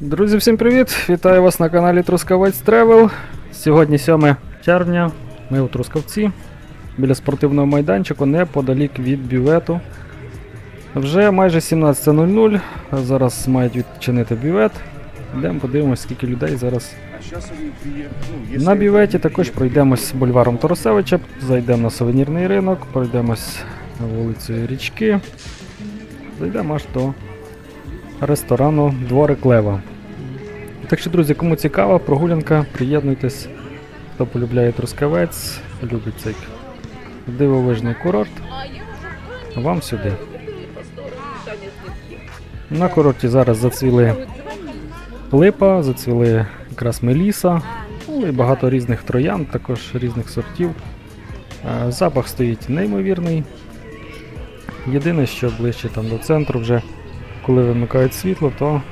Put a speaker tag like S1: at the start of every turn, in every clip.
S1: Друзі, всім привіт! Вітаю вас на каналі Трускавець Тревел. Сьогодні 7 червня. Ми у Трускавці біля спортивного майданчику неподалік від бювету. Вже майже 17.00. Зараз мають відчинити бювет. Йдемо подивимось, скільки людей зараз. На бюветі також пройдемось бульваром Торосевича, зайдемо на сувенірний ринок, пройдемось вулицею Річки. Зайдемо аж до ресторану Дворик Лева. Так що, друзі, кому цікава, прогулянка, приєднуйтесь, хто полюбляє Трускавець, любить цей дивовижний курорт. Вам сюди. На курорті зараз зацвіли липа, зацвіли якраз меліса, ну і багато різних троян, також різних сортів. Е, Запах стоїть неймовірний. Єдине, що ближче там до центру вже коли вимикають світло, то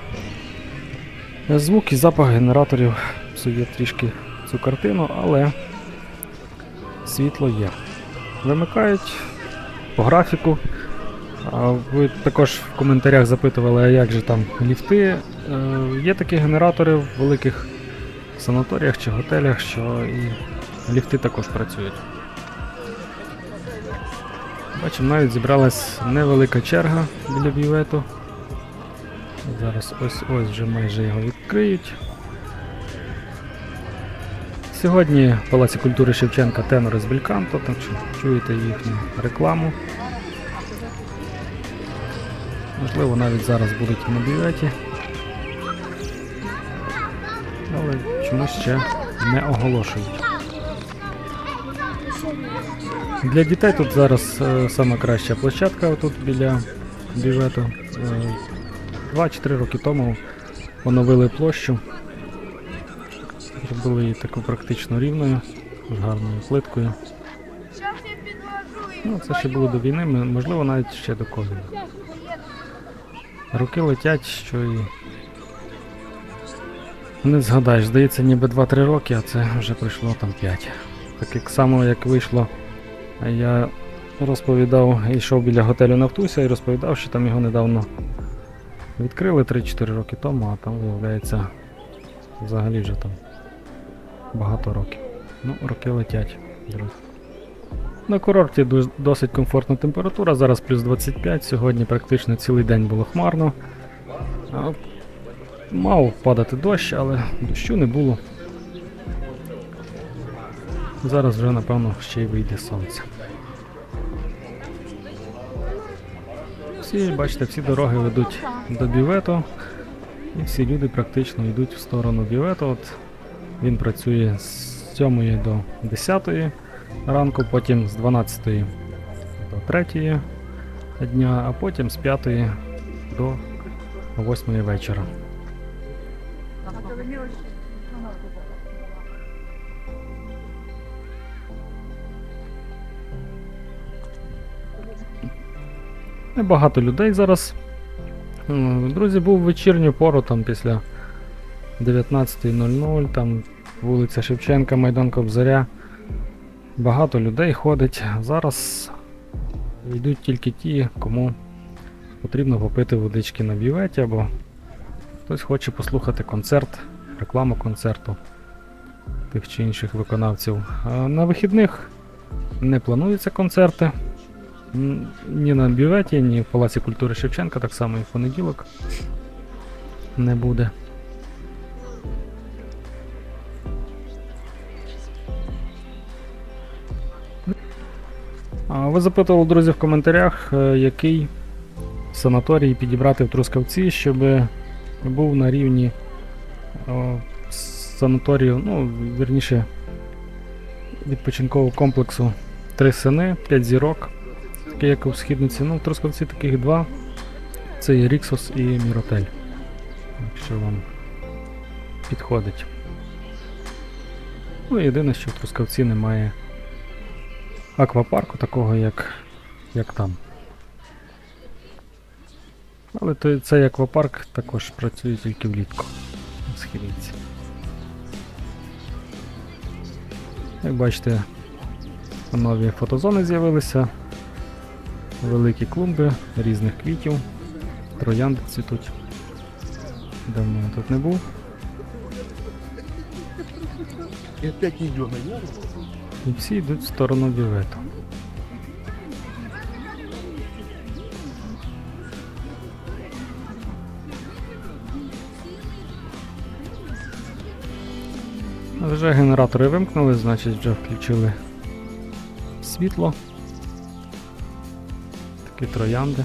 S1: звук і запах генераторів псує трішки цю картину, але світло є. Вимикають по графіку. Ви також в коментарях запитували, а як же там ліфти. Е, Є такі генератори в великих санаторіях чи готелях, що і ліфти також працюють. Бачимо, навіть зібралась невелика черга біля бювету. Зараз ось ось вже майже його відкриють. Сьогодні в Палаці культури Шевченка тенори з Бельканто, так що чуєте їхню рекламу. Можливо, навіть зараз будуть на бюветі. Але чомусь ще не оголошують. Для дітей тут зараз е, сама площадка тут біля бювету. Е, 2-4 роки тому оновили площу. Зробили її таку практично рівною, з гарною плиткою. Ну, це ще було до війни, можливо, навіть ще до ковіду. Роки летять, що і. Не згадаєш, здається, ніби 2-3 роки, а це вже пройшло там 5. Так як само як вийшло, я розповідав, йшов біля готелю Нафтуся і розповідав, що там його недавно Відкрили 3-4 роки тому, а там виявляється взагалі вже там багато років. Ну, роки летять, друзі. На курорті досить комфортна температура, зараз плюс 25, сьогодні практично цілий день було хмарно. Мав падати дощ, але дощу не було. Зараз вже, напевно, ще й вийде сонце. Всі, бачите, всі дороги ведуть до бювету, і всі люди практично йдуть в сторону бювету. От він працює з 7 до 10 ранку, потім з 12 до 3 дня, а потім з 5 до 8 вечора. Небагато людей зараз. Друзі, був вечірню пору там після 19.00, там вулиця Шевченка, Майдан Кобзаря. Багато людей ходить. Зараз йдуть тільки ті, кому потрібно попити водички на бюветі, або хтось хоче послухати концерт, рекламу концерту тих чи інших виконавців. А на вихідних не плануються концерти. Ні на бюветі, ні в Палаці культури Шевченка, так само і в понеділок не буде. Ви запитували, друзі, в коментарях, е, який санаторій підібрати в Трускавці, щоб був на рівні санаторію, ну, вірніше, відпочинкового комплексу Три сини, 5 зірок таке як у східниці. Ну, в Трускавці таких два. Це є Ріксос і Міротель. Якщо вам підходить. Ну, єдине, що в Трускавці немає аквапарку такого, як, як там. Але той, цей аквапарк також працює тільки влітку в східниці. Як бачите, нові фотозони з'явилися великі клумби різних квітів, троянди цвітуть. Давно я тут не був.
S2: И опять.
S1: І всі йдуть в сторону бювету. Вже генератори вимкнули, значить вже включили світло. Такі троянди.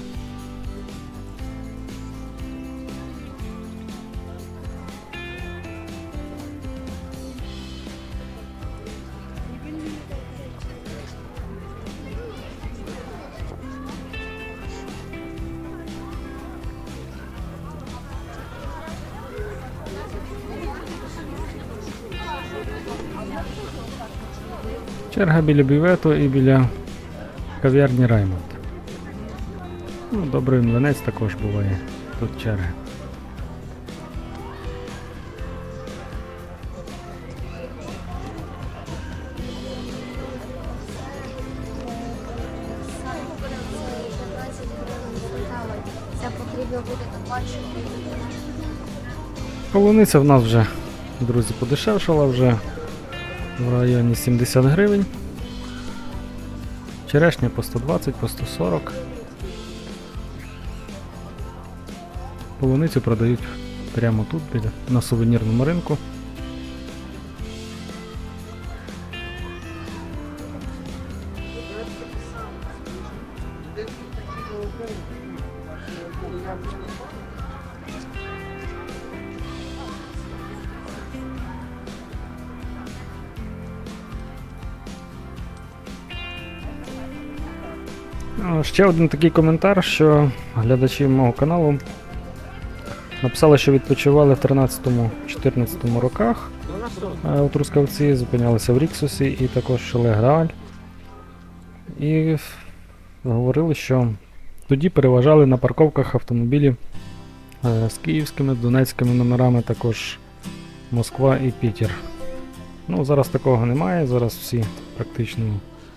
S1: Черга біля бювету і біля кав'ярні Раймонд. Ну, добрий млинець також буває. Тут черги. Полуниця в нас вже, друзі, подешевшала вже в районі 70 гривень. Черешня по 120, по 140. Полуницю продають прямо тут, біля, на сувенірному ринку. А, Ще один такий коментар, що глядачі мого каналу написали, що відпочивали в 13-14 роках е, у Трускавці, зупинялися в Ріксусі і також Шеле Грааль. І говорили, що тоді переважали на парковках автомобілі е, з київськими, донецькими номерами, також Москва і Пітер. Ну, зараз такого немає, зараз всі практично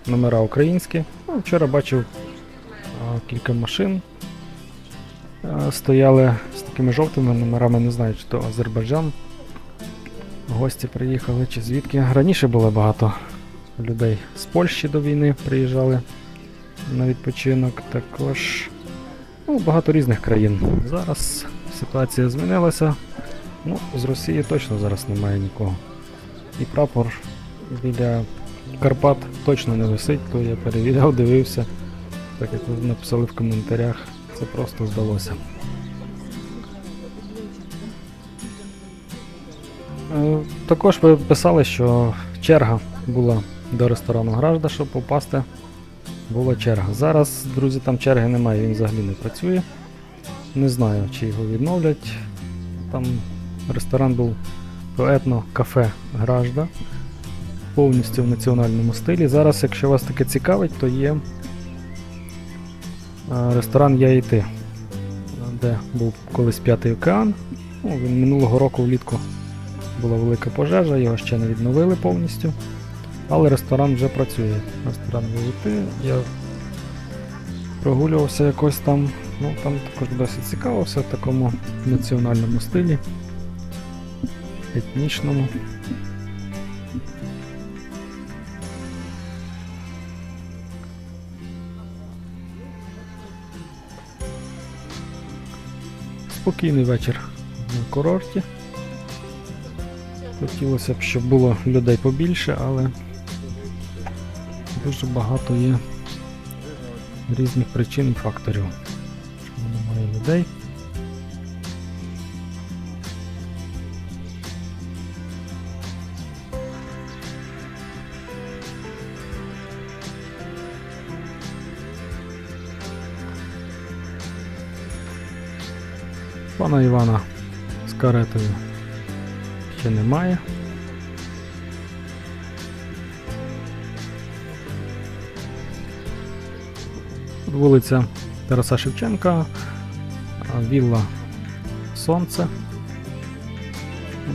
S1: номера українські. Ну, вчора бачив а, кілька машин. Стояли з такими жовтими номерами, не знаю, чи то Азербайджан. Гості приїхали, чи звідки. Раніше було багато людей з Польщі до війни приїжджали на відпочинок. Також ну, багато різних країн. Зараз ситуація змінилася. Ну, з Росії точно зараз немає нікого. І прапор біля Карпат точно не висить, то я перевіряв, дивився. Так як ви написали в коментарях, це просто здалося. Е, Також ви писали, що черга була до ресторану Гражда, щоб попасти. Була черга. Зараз, друзі, там черги немає, він взагалі не працює. Не знаю, чи його відновлять. Там ресторан був поетно кафе Гражда повністю в національному стилі. Зараз, якщо вас таке цікавить, то є ресторан Я і ти, де був колись п'ятий океан. Ну, він минулого року влітку була велика пожежа, його ще не відновили повністю. Але ресторан вже працює. Ресторан Я і ти. Я прогулювався якось там. Ну, там також досить цікаво, все в такому національному стилі, етнічному. Спокійний вечір на курорті. Хотілося б, щоб було людей побільше, але дуже багато є різних причин і факторів. Чому немає людей. Пана Івана з каретою ще немає. Тут вулиця Тараса Шевченка, вілла Сонце.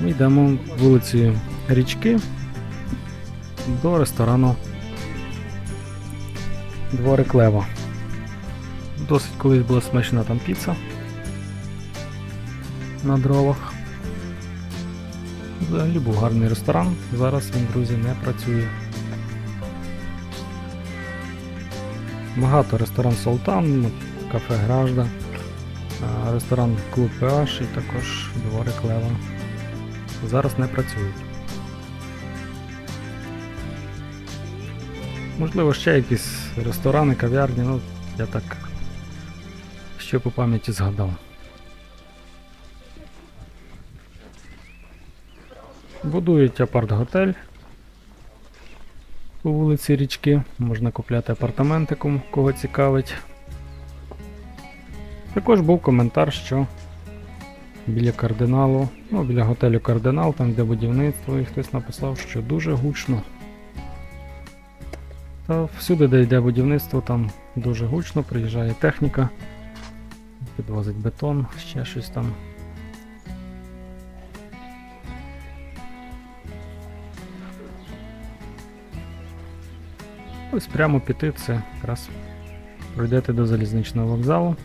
S1: Ми йдемо вулицею Річки до ресторану Дворик Лева. Досить колись була смачна там піца. На дровах. Взагалі був гарний ресторан. Зараз він, друзі, не працює. Багато ресторан Султан, кафе Гражда, ресторан Клуб PH і також дворик Лева. Зараз не працюють. Можливо, ще якісь ресторани, кав'ярні, ну я так ще по пам'яті згадав. Будують апарт-готель по вулиці Річки. Можна купляти апартаменти, кому кого цікавить. Також був коментар, що біля кардиналу, ну біля готелю Кардинал, там де будівництво, і хтось написав, що дуже гучно. Та всюди, де йде будівництво, там дуже гучно, приїжджає техніка, підвозить бетон, ще щось там. Ось прямо піти це якраз пройдете до залізничного вокзалу.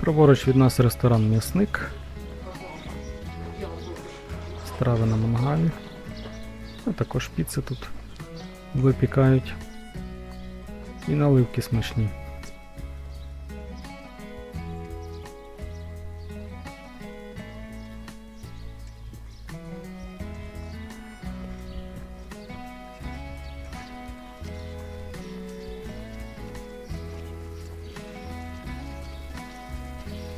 S1: Праворуч від нас ресторан М'ясник. Страви на мангалі. А також піци тут випікають. І наливки смачні.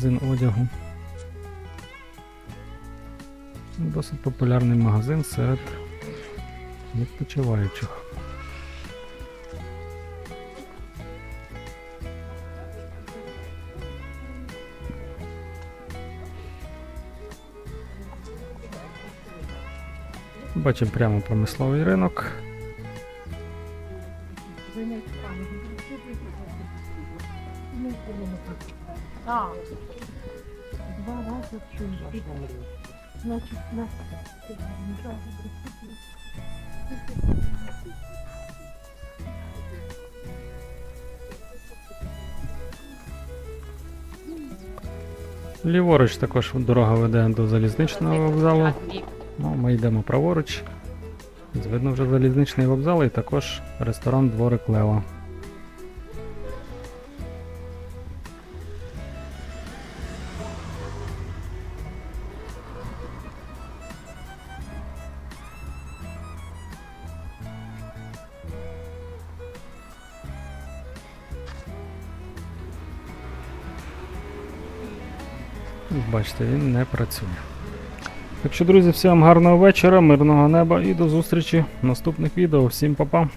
S1: магазин одягу. Досить популярний магазин серед відпочиваючих. Бачимо прямо промисловий ринок.
S3: А. Два рази чуєш. Значить, нас
S1: Ліворуч також дорога веде до залізничного вокзалу. Ну, ми йдемо праворуч. Видно вже залізничний вокзал і також ресторан Дворик Лева. Бачите, він не працює. Так що, друзі, всім гарного вечора, мирного неба і до зустрічі в наступних відео. Всім па-па!